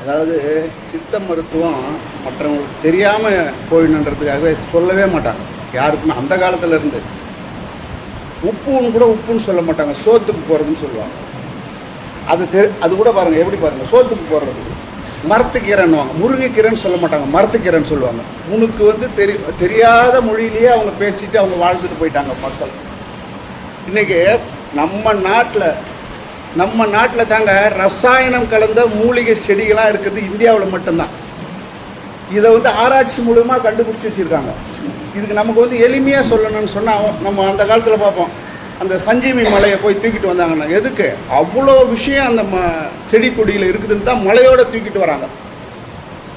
அதாவது சித்த மருத்துவம் மற்றவங்களுக்கு தெரியாமல் போயிடணுன்றதுக்காகவே சொல்லவே மாட்டாங்க. யாருக்குமே அந்த காலத்துல இருந்து. உப்புன்னு கூட உப்புன்னு சொல்ல மாட்டாங்க. சோத்துக்கு போகிறதுன்னு சொல்லுவாங்க. அது தெ அது கூட பாருங்கள் எப்படி பாருங்கள் சோத்துக்கு போடுறது மரத்துக்கீரைன்னுவாங்க. முருங்கைக்கீரைன்னு சொல்ல மாட்டாங்க. மரத்துக்கீரைன்னு சொல்லுவாங்க. உனக்கு வந்து தெரி தெரியாத மொழியிலேயே அவங்க பேசிட்டு அவங்க வாழ்ந்துட்டு போயிட்டாங்க மக்கள். இன்னைக்கு நம்ம நாட்டில் நம்ம நாட்டில் தாங்க ரசாயனம் கலந்த மூலிகை செடிகளாக இருக்கிறது இந்தியாவில் மட்டும்தான். இதை வந்து ஆராய்ச்சி மூலமாக கண்டுபிடிச்சி வச்சுருக்காங்க. இதுக்கு நமக்கு வந்து எளிமையாக சொல்லணும்னு சொன்னால் நம்ம அந்த காலத்தில் பார்ப்போம். அந்த சஞ்சீவி மலையை போய் தூக்கிட்டு வந்தாங்கன்னா எதுக்கு? அவ்வளோ விஷயம் அந்த ம செடி கொடியில் இருக்குதுன்னு தான் மலையோட தூக்கிட்டு வராங்க.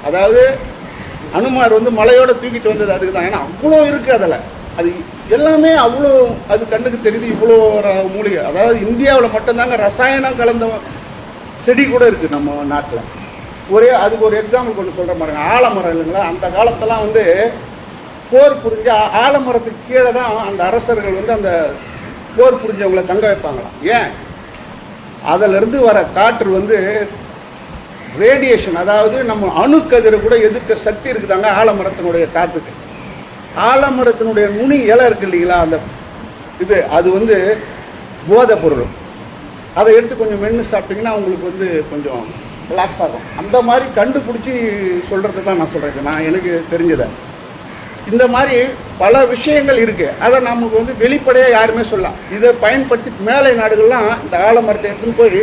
அதாவது அனுமார் வந்து மலையோட தூக்கிட்டு வந்தது அதுக்கு தான் ஏன்னா அவ்வளோ இருக்குது அதில். அது எல்லாமே அவ்வளோ அது கண்ணுக்கு தெரியுது இவ்வளோ மூலிகை. அதாவது இந்தியாவில் மட்டும்தாங்க ரசாயனம் கலந்த செடி கூட இருக்குது நம்ம நாட்டில். ஒரே அதுக்கு ஒரு எக்ஸாம்பிள் கொண்டு சொல்கிற மாதிரி ஆலமரம் இல்லைங்களா? அந்த காலத்தெல்லாம் வந்து போர் புரிஞ்ச ஆலமரத்துக்கு கீழே தான் அந்த அரசர்கள் வந்து அந்த போர் புரிஞ்சவங்களை தங்க வைப்பாங்களாம். ஏன்? அதிலிருந்து வர காற்று வந்து ரேடியேஷன் அதாவது நம்ம அணுக்கதிரை கூட எதிர்க்க சக்தி இருக்குதாங்க ஆலமரத்தினுடைய காற்றுக்கு ஆலமரத்தினுடைய நுனி இலை இருக்கு இல்லைங்களா அந்த இது அது வந்து போதை பொருள் அதை எடுத்து கொஞ்சம் மென்று சாப்பிட்டீங்கன்னா உங்களுக்கு வந்து கொஞ்சம் ரிலாக்ஸ் ஆகும். அந்த மாதிரி கண்டுபிடிச்சி சொல்கிறது தான் நான் சொல்கிறேன் நான் எனக்கு தெரிஞ்சதை. இந்த மாதிரி பல விஷயங்கள் இருக்குது அதை நமக்கு வந்து வெளிப்படையாக யாருமே சொல்லலாம் இதை பயன்படுத்தி மேலை நாடுகள்லாம் இந்த ஆலமரத்தை எடுத்துன்னு போய்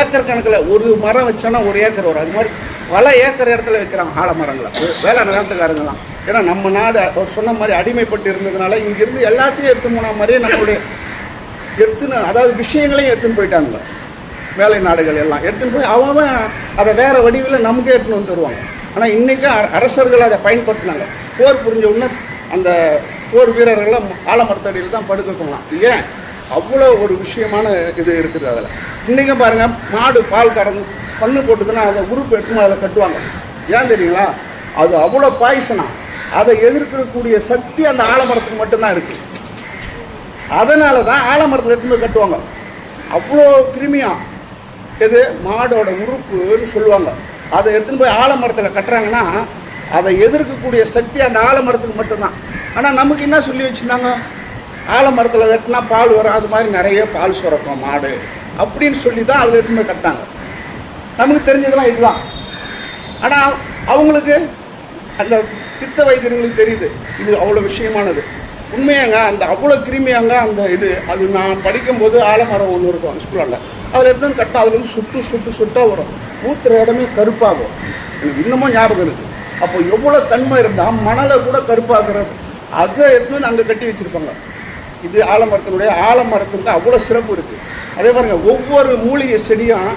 ஏக்கர் கணக்கில் ஒரு மரம் வச்சோன்னா ஒரு ஏக்கர் வரும். அது மாதிரி பல ஏக்கர் இடத்துல வைக்கிறாங்க ஆலமரங்களை. வேலை நிலத்துக்காரங்களாம் ஏன்னா நம்ம நாடு அவர் சொன்ன மாதிரி அடிமைப்பட்டு இருந்ததுனால இங்கிருந்து எல்லாத்தையும் எடுத்து போன மாதிரியே நம்மளுடைய எடுத்துன்னு அதாவது விஷயங்களையும் எடுத்துன்னு போயிட்டாங்க வேலை நாடுகள் எல்லாம். எடுத்துன்னு போய் அவன் அதை வேறு வடிவில் நமக்கே எடுத்துன்னு வந்து தருவாங்க. ஆனால் இன்றைக்கி அரசர்கள் அதை பயன்படுத்தினாங்க. போர் புரிஞ்ச உடனே அந்த போர் வீரர்கள்லாம் ஆலமரத்தடியில் தான் படுக்க ஏன்? அவ்வளோ ஒரு விஷயமான இது இருக்குது அதில். இன்றைக்கும் பாருங்கள் மாடு பால் கறந்து பண்ணு போட்டுதுன்னா அதை உறுப்பு எடுத்துன்னு அதில் கட்டுவாங்க. ஏன் தெரியுங்களா? அது அவ்வளோ பாய்சனா. அதை எதிர்க்கக்கூடிய சக்தி அந்த ஆலமரத்துக்கு மட்டும்தான் இருக்குது அதனால தான் ஆலமரத்தில் எடுத்துன்னு போய் கட்டுவாங்க. அவ்வளோ கிருமியாக எது? மாடோட உறுப்புன்னு சொல்லுவாங்க. அதை எடுத்துன்னு போய் ஆலமரத்தில் கட்டுறாங்கன்னா அதை எதிர்க்கக்கூடிய சக்தி அந்த ஆலமரத்துக்கு மட்டும்தான். ஆனால் நமக்கு என்ன சொல்லி வச்சுருந்தாங்க? ஆலமரத்தில் வெட்டினா பால் வரும். அது மாதிரி நிறைய பால் சுரக்கும் மாடு. அப்படின்னு சொல்லி தான் அதில் எடுத்துன்னு போய் கட்டினாங்க. நமக்கு தெரிஞ்சதெல்லாம் இதுதான். ஆனால் அவங்களுக்கு அந்த சித்த வைத்தியர்களுக்கு தெரியுது. இது அவ்வளோ விஷயமானது. உண்மையாங்க அந்த அவ்வளோ கிருமியாங்க அந்த இது அது நான் படிக்கும்போது ஆலமரம் ஒன்று இருக்கும் ஸ்கூலில் அதில் எடுத்து கட்டாக அதில் சுட்டு சுட்டு சுட்டாக வரும். ஊற்றுற இடமே கருப்பாகும். எனக்கு இன்னமும் ஞாபகம் இருக்குது அப்போ எவ்வளோ தன்மை இருந்தால் மணலை கூட கருப்பாக்குறது. அதை எடுத்துன்னு அங்கே கட்டி வச்சுருப்பாங்க. இது ஆலமரத்தினுடைய ஆலமரத்துக்கு அவ்வளோ சிறப்பு இருக்குது அதே பாருங்க ஒவ்வொரு மூலிகை செடியும்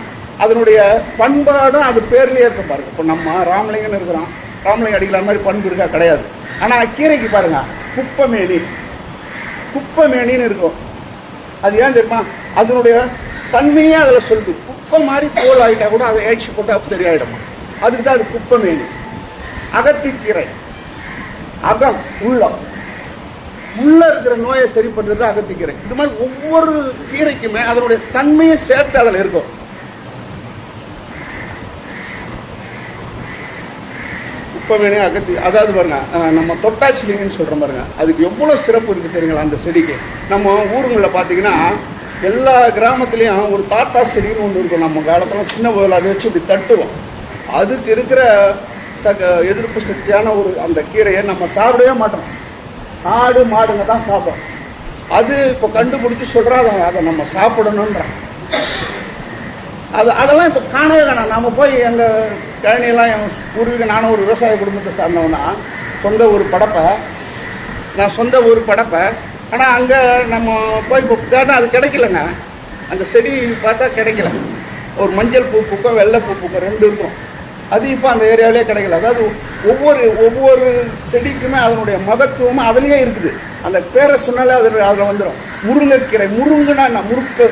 அதனுடைய பண்பாடும் அது பேர்லேயே இருக்கும் பாருங்க. இப்போ நம்ம ராமலிங்கன்னு இருக்கிறோம் ராமலிங்க அடிக்கிற மாதிரி பண்பு இருக்கா? கிடையாது. ஆனால் கீரைக்கு பாருங்க. குப்பமேனி. குப்பமேனின்னு இருக்கும். அது ஏன் தெரியுமா? அதனுடைய தன்மையே அதில் சொல்லுது. குப்பை மாதிரி தோல் ஆகிட்டா கூட அதை ஏழ்ச்சி போட்டால் தெரியாயிடுமா அதுக்கு தான் அது குப்பமேனி. அகத்திக்கீரை. அகம் உள்ளம். உள்ளே இருக்கிற நோயை சரி பண்ணுறது அகத்திக்கீரை. இது மாதிரி ஒவ்வொரு கீரைக்குமே அதனுடைய தன்மையை சேர்த்து அதில் இருக்கும். குப்பமேனி அகத்தி அதாவது பாருங்க நம்ம தொட்டாச்சிலிங்கன்னு சொல்கிறோம் பாருங்க. அதுக்கு எவ்வளோ சிறப்பு இருக்குது தெரியுங்களா அந்த செடிக்கு? நம்ம ஊருங்களில் பார்த்தீங்கன்னா எல்லா கிராமத்துலேயும் ஒரு தாத்தா செடின்னு ஒன்று இருக்கும். நம்ம காலத்தில் சின்ன போதில் அதை வச்சு இப்படி தட்டுவோம். அதுக்கு இருக்கிற சக எதிர்ப்பு சக்தியான ஒரு அந்த கீரையை நம்ம சாப்பிடவே மாட்டோம். ஆடு மாடுங்க தான் சாப்பிடும். அது இப்போ கண்டுபிடிச்சி சொல்கிறாங்க அதை நம்ம சாப்பிடணுன்றான் அது அதெல்லாம் இப்போ காணவே காணும் நம்ம போய் எங்கள் கழனியெல்லாம் என் பூர்வீக நானும் ஒரு விவசாய குடும்பத்தை சார்ந்தவனா. சொந்த ஊர் படப்பை. நான் சொந்த ஊர் படப்பை. ஆனால் அங்கே நம்ம போய் இப்போ தேடினா அது கிடைக்கலங்க. அந்த செடி பார்த்தா கிடைக்கல. ஒரு மஞ்சள் பூ பூக்கும் வெள்ளை பூ பூக்கும் ரெண்டு இருக்கும். அது இப்போ அந்த ஏரியாவிலே கிடைக்கல. அதாவது ஒவ்வொரு ஒவ்வொரு செடிக்குமே அதனுடைய மகத்துவமும் அதுலேயே இருக்குது. அந்த பேரை சொன்னாலே அது அதில் வந்துடும் முருங்கைக்கீரை. முருங்குன்னா என்ன? முறுக்கு.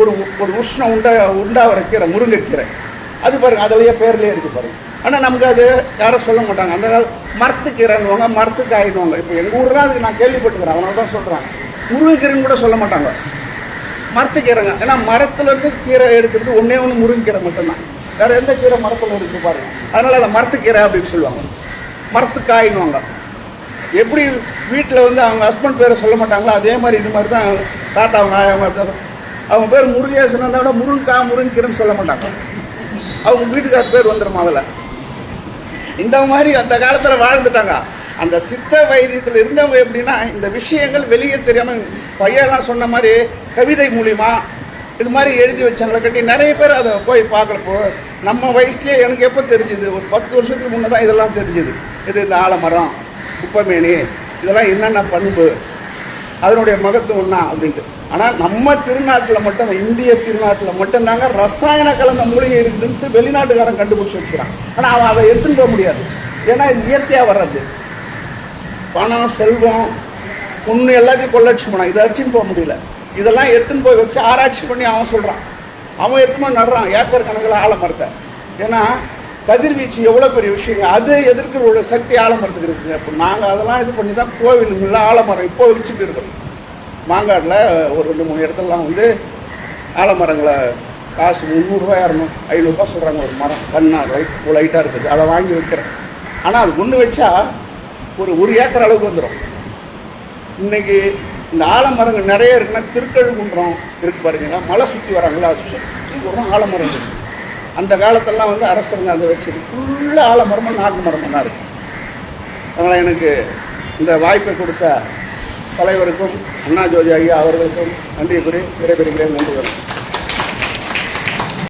ஒரு ஒரு உஷ்ணம் உண்டா உண்டாகிற கீரை முருங்கைக்கீரை. அது பாருங்க அதுலேயே பேர்லேயே இருக்குது பாருங்க. ஆனால் நமக்கு அது யாரும் சொல்ல மாட்டாங்க. அந்த கால மரத்துக்கீரைன்னுவாங்க மரத்துக்கு இப்போ எங்கள் ஊர்லாம் அதுக்கு நான் கேள்விப்பட்டுக்கிறேன் அவனால தான் சொல்கிறேன் முருங்கைக்கீரைன்னு கூட சொல்ல மாட்டாங்க. மரத்துக்கீரைங்க. ஏன்னா மரத்துலேருந்து கீரை எடுக்கிறது ஒன்றே ஒன்று முருங்கைக்கீரை மட்டும்தான். வேறு எந்த கீரை மரத்தில் இருக்குது பாருங்க. அதனால் அதை மரத்துக்கீரை அப்படின்னு சொல்லுவாங்க. மரத்துக்காயின்னுவாங்க. எப்படி வீட்டில் வந்து அவங்க ஹஸ்பண்ட் பேரை சொல்ல மாட்டாங்களோ அதே மாதிரி இது மாதிரி தான் தாத்தா அவங்க ஆயா அவங்க தான். அவங்க பேர் முருகேசன் இருந்தால் கூட முருங்கா முருங்கீரைன்னு சொல்ல மாட்டாங்க. அவங்க வீட்டுக்கார பேர் வந்துடும் அதில்? இந்த மாதிரி அந்த காலத்தில் வாழ்ந்துட்டாங்க. அந்த சித்த வைத்தியத்தில் இருந்தவங்க எப்படின்னா இந்த விஷயங்கள் வெளியே தெரியாமல் பையன்லாம் சொன்ன மாதிரி கவிதை மூலிமா இது மாதிரி எழுதி வச்சாங்களே கட்டி நிறைய பேர் அதை போய் பார்க்குறப்போ நம்ம வயசுலேயே எனக்கு எப்போ தெரிஞ்சுது? ஒரு பத்து வருஷத்துக்கு முன்னே தான் இதெல்லாம் தெரிஞ்சுது. இது இந்த ஆலமரம் குப்பமேனி இதெல்லாம் என்னென்ன பண்பு? அதனுடைய மகத்துவம் தான் அப்படின்ட்டு. ஆனால் நம்ம திருநாட்டில் மட்டும் இந்திய திருநாட்டில் மட்டும்தாங்க ரசாயன கலந்த மூலிகை இருக்குதுன்னு சொல்லி வெளிநாட்டுக்காரன் கண்டுபிடிச்சி வச்சுக்கிறான். ஆனால் அவன் அதை எடுத்துன்னு போக முடியாது. ஏன்னா இது இயற்கையாக வர்றது. பணம் செல்வம் பொண்ணு எல்லாத்தையும் கொள்ளடிச்சு போனான். இதை அடிச்சுன்னு போக முடியல. இதெல்லாம் எடுத்துன்னு போய் வச்சு ஆராய்ச்சி பண்ணி அவன் சொல்கிறான் அவன் எடுத்துன்னு நடுறான்? ஏக்கர் கணக்கில் ஆலமரத்தை ஏன்னா கதிர்வீச்சு எவ்வளோ பெரிய விஷயங்க? அது எதிர்க்கிற ஒரு சக்தி ஆலமரத்துக்கு இருக்குது இப்போ நாங்கள் அதெல்லாம் இது பண்ணி தான் கோவிலுங்களில் ஆலமரம் இப்போ வச்சுட்டு இருக்கோம் மாங்காட்டில் ஒரு ரெண்டு மூணு இடத்துலலாம் வந்து ஆலமரங்களை காசு முந்நூறுரூவா இரநூறு ஐநூறுரூவா சொல்கிறாங்க ஒரு மரம் கண்ணா லைட் லைட்டாக இருக்குது. அதை வாங்கி வைக்கிறேன். ஆனால் அது ஒன்று வச்சா ஒரு ஒரு ஏக்கர் அளவுக்கு வந்துடும் இன்னைக்கு இந்த ஆலமரங்கள் நிறைய இருக்குன்னா திருக்கழுகுன்றம் இருக்கு பாருங்களா மலை சுற்றி வராங்களா அது சுற்றி வரும் ஆலமரம். இருக்குது அந்த காலத்தெல்லாம் வந்து அரசருங்க அதை வச்சு ஃபுல்லாக ஆலமரமும் நாட்டு மரமும் தான் இருக்குது அதனால் எனக்கு இந்த வாய்ப்பை கொடுத்த தலைவருக்கும் அண்ணா ஜோதி ஐயா அவர்களுக்கும் நன்றி கூறி விடைபெறுகிறேன். நன்றி வணக்கம்.